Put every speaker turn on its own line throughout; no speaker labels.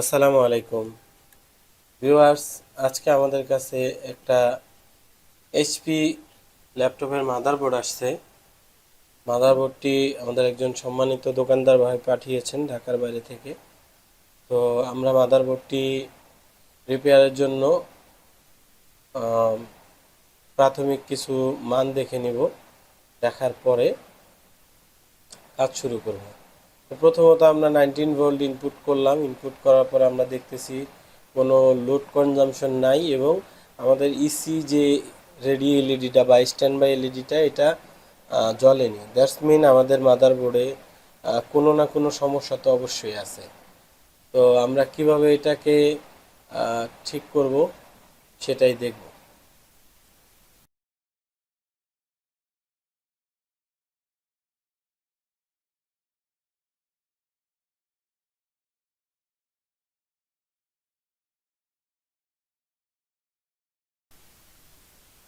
আসসালামু আলাইকুম। ভিউয়ার্স, আজকে আমাদের কাছে একটা এইচপি ল্যাপটপের মাদারবোর্ড আসছে। মাদারবোর্ডটি আমাদের একজন সম্মানিত দোকানদার ভাই পাঠিয়েছেন ঢাকার বাইরে থেকে। তো আমরা মাদারবোর্ডটি রিপেয়ারের জন্য প্রাথমিক কিছু মান দেখে নিব। দেখার পরে কাজ শুরু করব। প্রথমত আমরা নাইনটিন ভোল্ট ইনপুট করলাম। ইনপুট করার পরে আমরা দেখতেছি কোনো লোড কনজামশন নাই এবং আমাদের ইসি যে রেডি এলইডিটা বা স্ট্যান্ড বাই এলইডিটা এটা জ্বলেনি। দ্যাটস মিন আমাদের মাদারবোর্ডে কোনো না কোনো সমস্যা তো অবশ্যই আছে। তো আমরা কীভাবে এটাকে ঠিক করব সেটাই দেখব।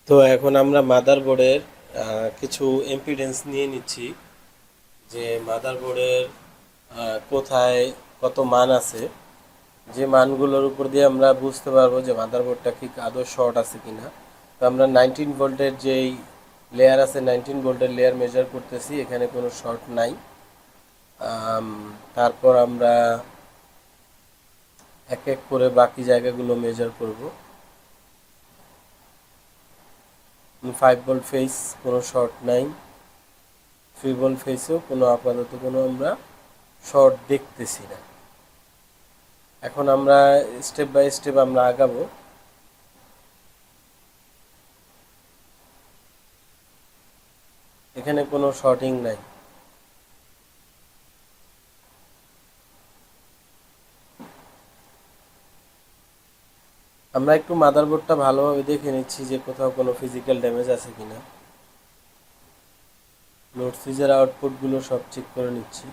তো এখন আমরা মাদারবোর্ডের কিছু এমপিডেন্স নিয়ে নিচ্ছি যে মাদারবোর্ডের কোথায় কত মান আছে। যে মানগুলোর উপর দিয়ে আমরা বুঝতে পারব যে মাদারবোর্ডটা কি আদৌ শর্ট আছে কি না তো আমরা নাইনটিন ভোল্টের যেই লেয়ার আছে নাইনটিন ভোল্টের লেয়ার মেজার করতেছি, এখানে কোনো শর্ট নাই। তারপর আমরা এক এক করে বাকি জায়গাগুলো মেজার করব। ফাইভ ভোল্ট ফেস কোনো শর্ট নাই। থ্রি ভোল্ট ফেসেও কোনো আপাতত কোনো আমরা শর্ট দেখতেছি না। এখন আমরা স্টেপ বাই স্টেপ আমরা আগাবো। এখানে কোনো শর্টিং নাই। আমরা একটু মাদারবোর্ডটা ভালোভাবে দেখে নিচ্ছি যে কোথাও কোনো ফিজিক্যাল ড্যামেজ আছে কিনা। লোড সুইচের আউটপুটগুলো সব চেক করে নিচ্ছি।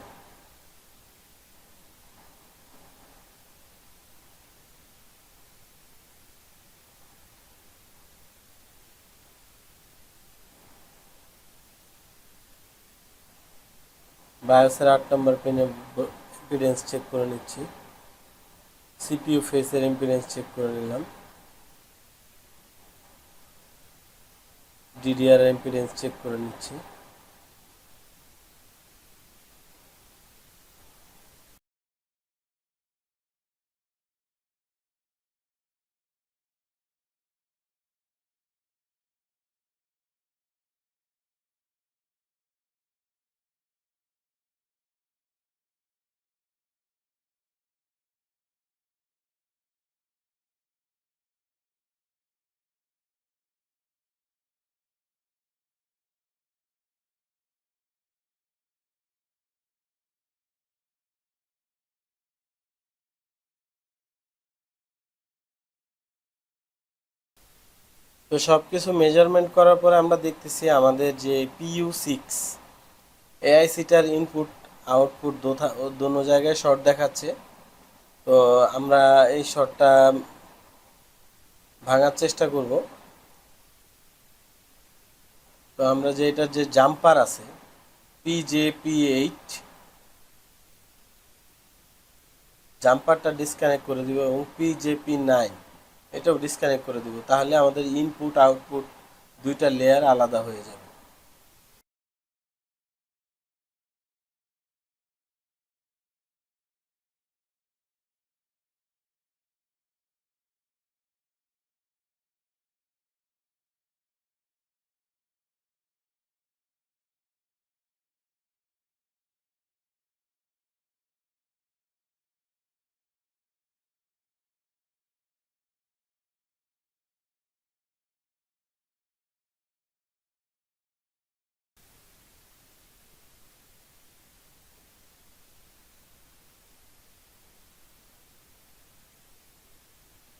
বায়োসের আট নম্বর পিনে ইম্পিডেন্স চেক করে নিচ্ছি। সিপিইউ ফেসের ইম্পিডেন্স চেক করে নিলাম। ডিডিআর ইম্পিডেন্স চেক করে নিচ্ছি। তো সব কিছু মেজারমেন্ট করার পরে আমরা দেখতেছি আমাদের যে পিইউ সিক্স এআইসিটার ইনপুট আউটপুট দোনো জায়গায় শর্ট দেখাচ্ছে। তো আমরা এই শর্টটা ভাঙার চেষ্টা করব। তো আমরা যে এটার যে জাম্পার আছে পি জে পি এইট জাম্পারটা ডিসকানেক্ট করে দিব এবং পি জে পি নাইন এটাও ডিসকানেক্ট করে দেবো। তাহলে আমাদের ইনপুট আউটপুট দুইটা লেয়ার আলাদা হয়ে যাবে।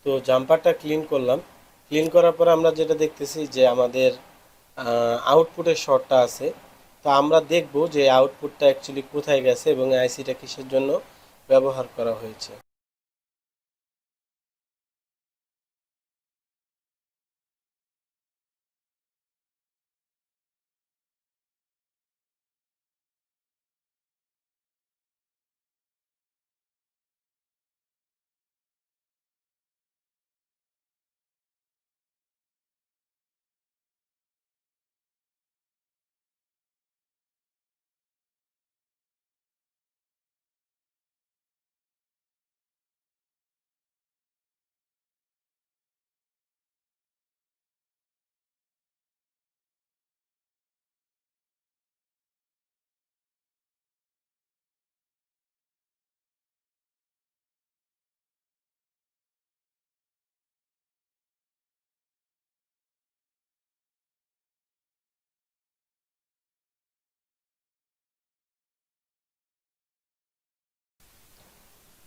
তো জাম্পারটা ক্লিন করলাম। ক্লিন করার পরে আমরা যেটা দেখতেছি যে আমাদের আউটপুটের শর্টটা আছে। তো আমরা দেখব যে আউটপুটটা অ্যাকচুয়ালি কোথায় গেছে এবং আইসিটা কিসের জন্য ব্যবহার করা হয়েছে।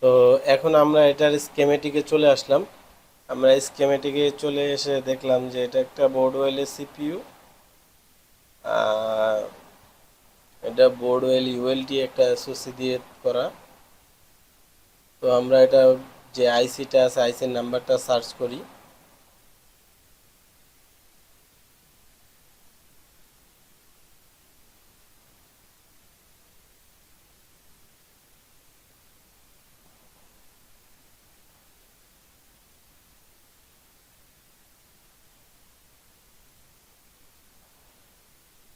তো এখন আমরা এটার স্কেমেটিকে চলে আসলাম। আমরা স্কেমেটিকে চলে এসে দেখলাম যে এটা একটা বোর্ডওয়েলের সিপিইউ এটা বোর্ডওয়েল ইউএলটি একটা এসওসি দিয়ে করা। তো আমরা এটা যে আইসিটা আছে আইসির নাম্বারটা সার্চ করি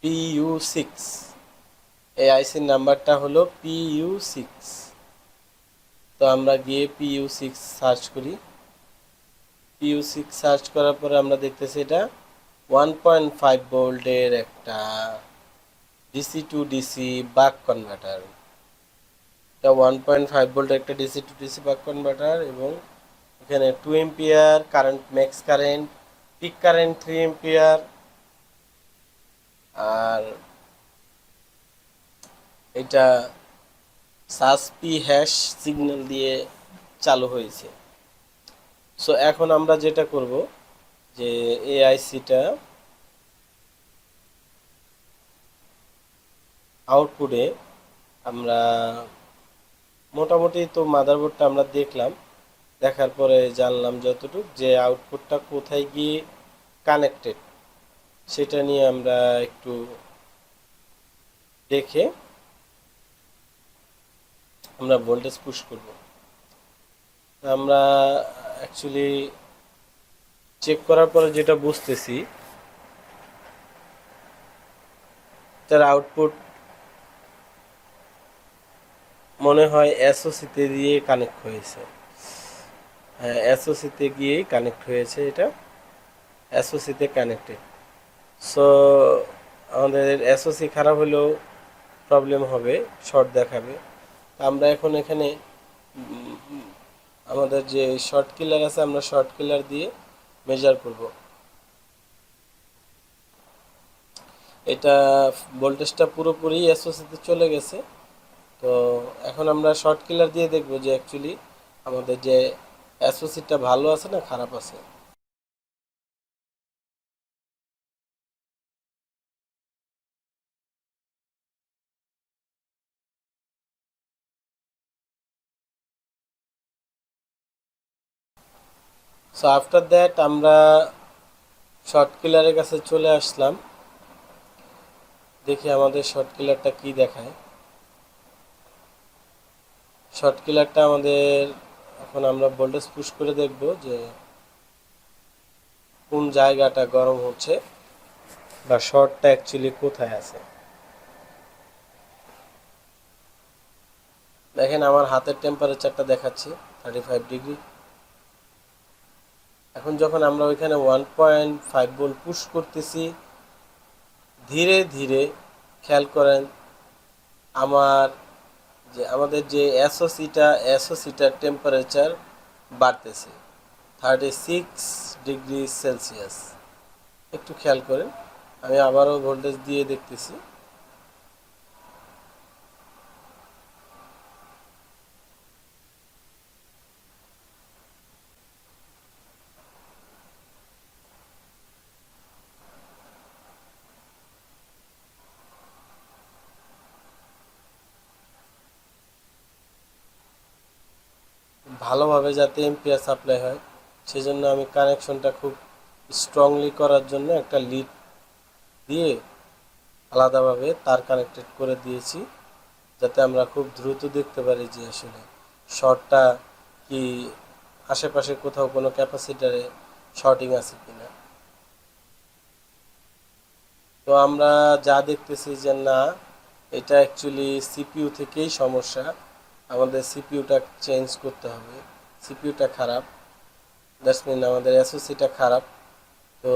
পিইউ সিক্স এই আইসির নাম্বারটা হলো পিইউ সিক্স তো আমরা গিয়ে পিইউ সিক্স সার্চ করি। পিইউ সিক্স সার্চ করার পরে আমরা দেখতেছি এটা ওয়ান পয়েন্ট ফাইভ ভোল্টের একটা DC to DC buck converter এটা ওয়ান পয়েন্ট ফাইভ ভোল্টের একটা DC to DC buck converter এবং এখানে two ampere current max current peak current three ampere আর এটা সাসপি হ্যাশ সিগন্যাল দিয়ে চালু হয়েছে। সো এখন আমরা যেটা করব যে এআইসিটা আউটপুটে আমরা মোটামুটি তো মাদারবোর্ডটা আমরা দেখলাম। দেখার পরে জানলাম যতটুকু যে আউটপুটটা কোথায় গিয়ে কানেক্টেড সেটা নিয়ে আমরা একটু দেখে আমরা ভোল্টেজ পুশ করব। আমরা অ্যাকচুয়ালি চেক করার পরে যেটা বুঝতেছি, তার আউটপুট মনে হয় এসওসিতে দিয়ে কানেক্ট হয়েছে। হ্যাঁ এসওসিতে গিয়েই কানেক্ট হয়েছে এটা। এসওসিতে কানেক্টেড সো আমাদের এসওসি খারাপ হলেও প্রবলেম হবে শর্ট দেখাবে। আমরা এখন এখানে আমাদের যে শর্ট কিলার আছে, আমরা শর্ট কিলার দিয়ে মেজার করব। এটা ভোল্টেজটা পুরোপুরি এসওসিতে চলে গেছে। তো এখন আমরা শর্ট কিলার দিয়ে দেখব যে অ্যাকচুয়ালি আমাদের যে এসওসিটা ভালো আছে না খারাপ আছে। সো আফটার দ্যাট আমরা শর্ট কিলারের কাছে চলে আসলাম। দেখি আমাদের শর্ট কিলারটা কি দেখায়। শর্ট কিলারটা আমাদের, এখন আমরা ভোল্টেজ পুশ করে দেখব যে কোন জায়গাটা গরম হচ্ছে বা শর্টটা অ্যাকচুয়ালি কোথায় আছে। দেখেন আমার হাতের টেম্পারেচারটা দেখাচ্ছে থার্টি ফাইভ ডিগ্রি এখন যখন আমরা ওইখানে one point five volt push করতেছি, ধীরে ধীরে খেয়াল করেন, আমার যে, আমাদের যে এসওসিটা এসওসিটার টেম্পারেচার বাড়তেছে থার্টি সিক্স ডিগ্রি সেলসিয়াস একটু খেয়াল করেন, আমি আবারও ভোল্টেজ দিয়ে দেখতেছি। ভালোভাবে যাতে এম্পিয়ার সাপ্লাই হয়, সেজন্য আমি কানেকশনটা খুব স্ট্রংলি করার জন্য একটা লিড দিয়ে আলাদাভাবে তার কানেক্টেড করে দিয়েছি, যাতে আমরা খুব দ্রুত দেখতে পারি যে আসলে শর্টটা কি আশেপাশে কোথাও কোনো ক্যাপাসিটারে শর্টিং আছে কিনা। তো আমরা যা দেখতেছি যে না, এটা অ্যাকচুয়ালি সিপিইউ থেকেই সমস্যা। আমাদের সিপিউটা চেঞ্জ করতে হবে। সিপিউটা খারাপ। দ্যাটস মিন আমাদের এসওসিটা খারাপ। তো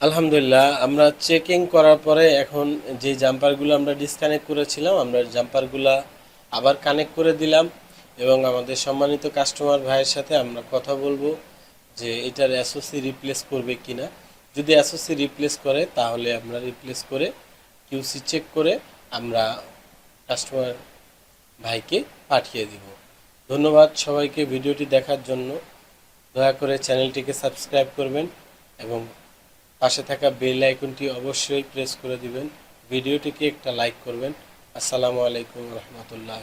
আলহামদুলিল্লাহ, আমরা চেকিং করার পরে এখন যে জাম্পারগুলো আমরা ডিসকানেক্ট করেছিলাম, আমরা জাম্পারগুলো আবার কানেক্ট করে দিলাম এবং আমাদের সম্মানিত কাস্টমার ভাইয়ের সাথে আমরা কথা বলব যে এটার অ্যাসোসি রিপ্লেস করবে কিনা। যদি অ্যাসোসি রিপ্লেস করে, তাহলে আমরা রিপ্লেস করে কিউসি চেক করে আমরা কাস্টমার ভাইকে পাঠিয়ে দিব। ধন্যবাদ সবাইকে ভিডিওটি দেখার জন্য। দয়া করে চ্যানেলটিকে সাবস্ক্রাইব করবেন এবং পাশে থাকা বেল আইকনটি অবশ্যই প্রেস করে দিবেন। ভিডিওটিকে একটা লাইক করবেন। আসসালামু আলাইকুম রহমতুল্লাহ